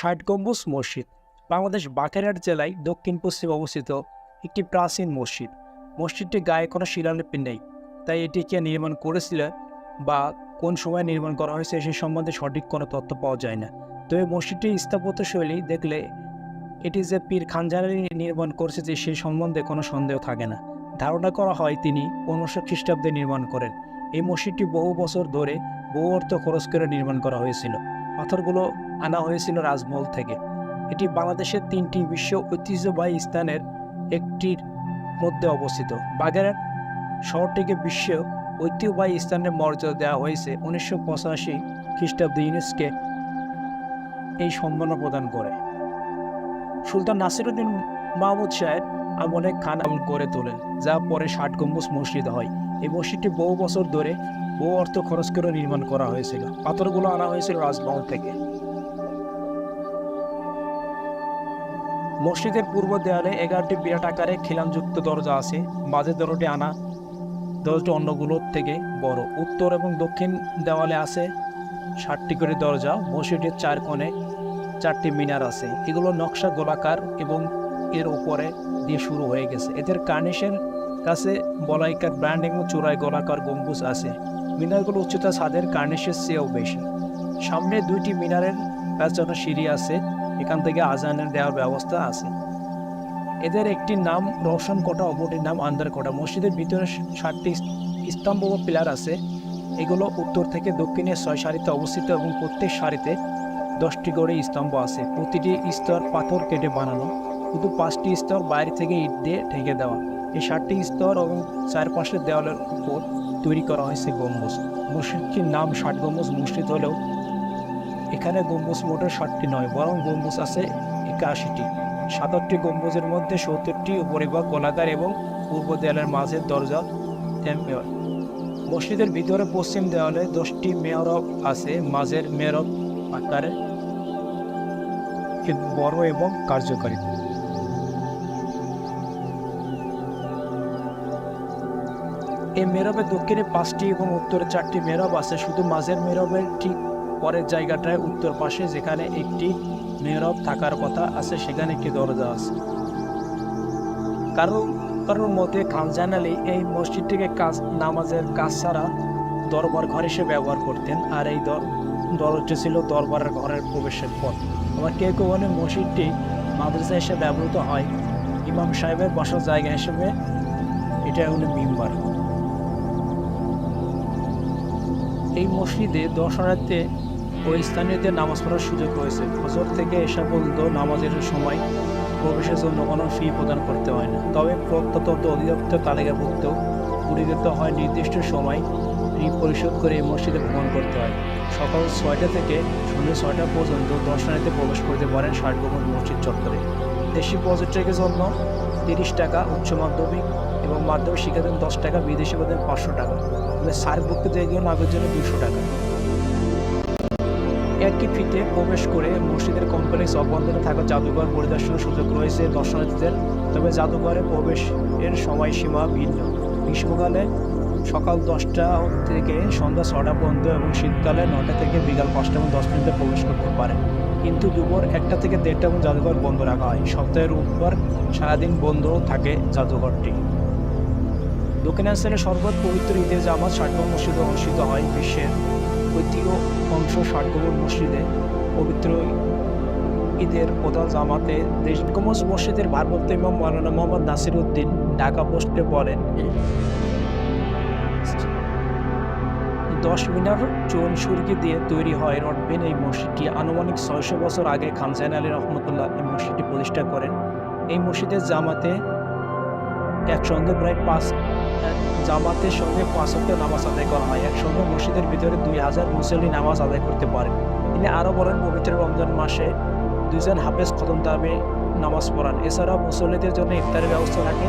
ষাট গম্বুজ মসজিদ। বাংলাদেশ বাকেরহাট জেলায় দক্ষিণ পশ্চিমে অবস্থিত একটি প্রাচীন মসজিদ। মসজিদটি গায়ে কোনো শিলালিপি নেই, তাই এটিকে নির্মাণ করেছিল বা কোন সময় নির্মাণ করা হয়েছে সে সম্বন্ধে সঠিক কোনো তথ্য পাওয়া যায় না। তবে মসজিদটির স্থাপত্যশৈলী দেখলে এটি যে পীর খানজানি নির্মাণ করেছে যে সেই সম্বন্ধে কোনো সন্দেহ থাকে না। ধারণা করা হয় তিনি পনেরোশো খ্রিস্টাব্দে নির্মাণ করেন। এই মসজিদটি বহু বছর ধরে বহু অর্থ খরচ করে নির্মাণ করা হয়েছিল। পাথরগুলো আনা হয়েছিল রাজমহল থেকে। এটি বাংলাদেশের তিনটি বিশ্ব ঐতিহ্যবাহী স্থানের একটির মধ্যে অবস্থিত। বাগেরহাট শহরটিকে বিশ্ব ঐতিহ্যবাহী স্থানের মর্যাদা দেওয়া হয়েছে উনিশশো পঁচাশি খ্রিস্টাব্দে ইউনেস্কে এই সম্মাননা প্রদান করে। সুলতান নাসিরুদ্দিন মাহমুদ সাহেব আমলে খান আমল করে তোলেন, যা পরে ষাট গম্বুজ মসজিদ হয়। এই মসজিদটি বহু বছর ধরে বহু অর্থ খরচ করে নির্মাণ করা হয়েছিল। পাথরগুলো আনা হয়েছিল রাজমহল থেকে। মসজিদের পূর্ব দেয়ালে এগারোটি বিরাট আকারে খিলানযুক্ত দরজা আছে। মাঝে দরজাটি আনা দরজাটি অন্যগুলোর থেকে বড়। উত্তর এবং দক্ষিণ দেওয়ালে আছে ষাটটি করে দরজা। মসজিদের চার কোণে চারটি মিনার আছে। এগুলো নকশা গোলাকার এবং এর উপরে দিয়ে শুরু হয়ে গেছে। এদের কার্নিশের কাছে বলাইকার ব্র্যান্ড এবং চূড়ায় গোলাকার গম্বুজ আছে। মিনারগুলো উচ্চতা ছাদের কার্নিশের চেয়েও বেশি। সামনে দুইটি মিনারের পেছনে সিঁড়ি আছে, এখান থেকে আজানের দেওয়ার ব্যবস্থা আছে। এদের একটি নাম রোশন কোটা অপরটির নাম আন্দার কোটা মসজিদের ভিতরে ষাটটি স্তম্ভ ও পিলার আছে। এগুলো উত্তর থেকে দক্ষিণে ছয় সারিতে অবস্থিত এবং প্রত্যেক সারিতে দশটি করে স্তম্ভ আছে। প্রতিটি স্তর পাথর কেটে বানানো। শুধু পাঁচটি স্তর বাইরে থেকে ইট দিয়ে ঢেকে দেওয়া। এই ষাটটি স্তর এবং চারপাশের দেওয়ালের উপর তৈরি করা হয়েছে গম্বুজ। মসজিদটির নাম ষাট গম্বুজ, মসজিদ হলেও এখানে গম্বুজ মোটে ষাটটি নয়, বরং গম্বুজ আছে একাশিটি। সাতাশটি গম্বুজের মধ্যে সত্তরটি উপরিভাগ গোলাকার এবং পূর্ব দেয়ালের মাঝের দরজা, টেম্পেয়ার। মসজিদের ভিতরে পশ্চিম দেওয়ালে দশটি মেয়রব আছে, মাঝের মেয়রব আকারে বড় এবং কার্যকারী। এই মেরবের দক্ষিণে পাঁচটি এবং উত্তরে চারটি মেরব আছে। শুধু মাঝের মেরবের ঠিক পরের জায়গাটায় উত্তর পাশে যেখানে একটি মেহরব থাকার কথা আছে, সেখানে একটি দরজা আছে। কারও কারোর মতে খানজান আলী এই মসজিদটিকে কাজ নামাজের কাজ ছাড়া দরবার ঘর হিসেবে ব্যবহার করতেন আর এই দর দরজাটি ছিল দরবারের ঘরের প্রবেশের পথ। আবার কেউ কেউ বলে মসজিদটি মাদ্রাসা হিসেবে ব্যবহৃত হয়। ইমাম সাহেবের বসার জায়গা হিসেবে এটা হলো মিম্বার। এই মসজিদে দর্শনার্থে ও স্থানীয়দের নামাজ পড়ার সুযোগ রয়েছে। ফজর থেকে এসা পর্যন্ত নামাজের সময় প্রবেশের জন্য কোনো ফি প্রদান করতে হয় না। তবে প্রত্নতত্ত্ব অধিদপ্তর তালিকাভুক্ত পরিগত হয় নির্দিষ্ট সময় ফি পরিশোধ করে এই মসজিদে ভ্রমণ করতে হয়। সকাল ছয়টা থেকে সন্ধ্যে ছয়টা পর্যন্ত দর্শনার্থী প্রবেশ করতে পারেন ষাট গম্বুজ মসজিদ চত্বরে। দেশি পর্যটকের জন্য তিরিশ টাকা উচ্চ মাধ্যমিক এবং মাধ্যমিক শিক্ষার্থীদের দশ টাকা, বিদেশি পদের পাঁচশো টাকা। তবে সার্কভুক্ত জায়গায় লাভের জন্য দুশো টাকা। একই ফিতে প্রবেশ করে মসজিদের কমপ্লেক্স অভ্যন্তরে থাকা জাদুঘর পরিদর্শনের সুযোগ রয়েছে দর্শনার্থীদের। তবে জাদুঘরে প্রবেশের সময়সীমা ভিন্ন। গ্রীষ্মকালে সকাল দশটা থেকে সন্ধ্যা ছটা পর্যন্ত এবং শীতকালে নটা থেকে বিকাল পাঁচটা এবং দশ মিনিটে প্রবেশ করতে পারে কিন্তু দুপুর একটা থেকে দেড়টা এবং জাদুঘর বন্ধ রাখা হয়। সপ্তাহের উপর সারাদিন বন্ধ থাকে জাদুঘরটি। দক্ষিণাঞ্চলের সর্বত পবিত্র ঈদের জামাত ষাটগড় মসজিদে অনুষ্ঠিত হয়। বিশ্বের ঐতিহ্য অংশ ষাটগড় মসজিদে পবিত্র ঈদের প্রধান জামাতে দেশগমজ মসজিদের ভারপ্রাপ্ত ইমাম মৌলানা মোহাম্মদ নাসির উদ্দিন ঢাকা পোস্টে বলেন, দশ মিনার চুন সুরকি দিয়ে তৈরি হয় রডবেন এই মসজিদটি। আনুমানিক ছয়শো বছর আগে খানসাইন আলী রহমতুল্লাহ এই মসজিদটি প্রতিষ্ঠা করেন। এই মসজিদের জামাতে একসঙ্গে প্রায় পাঁচ জামাতের সঙ্গে পাঁচ নামাজ আদায় করা হয়। একসঙ্গে মসজিদের ভিতরে দুই হাজার মুসল্লি নামাজ আদায় করতে পারেন তিনি আরও বলেন, পবিত্র রমজান মাসে দুজন হাফেজ খতম দামে নামাজ পড়ান। এছাড়াও মুসল্লিদের জন্য ইফতারের ব্যবস্থা থাকে।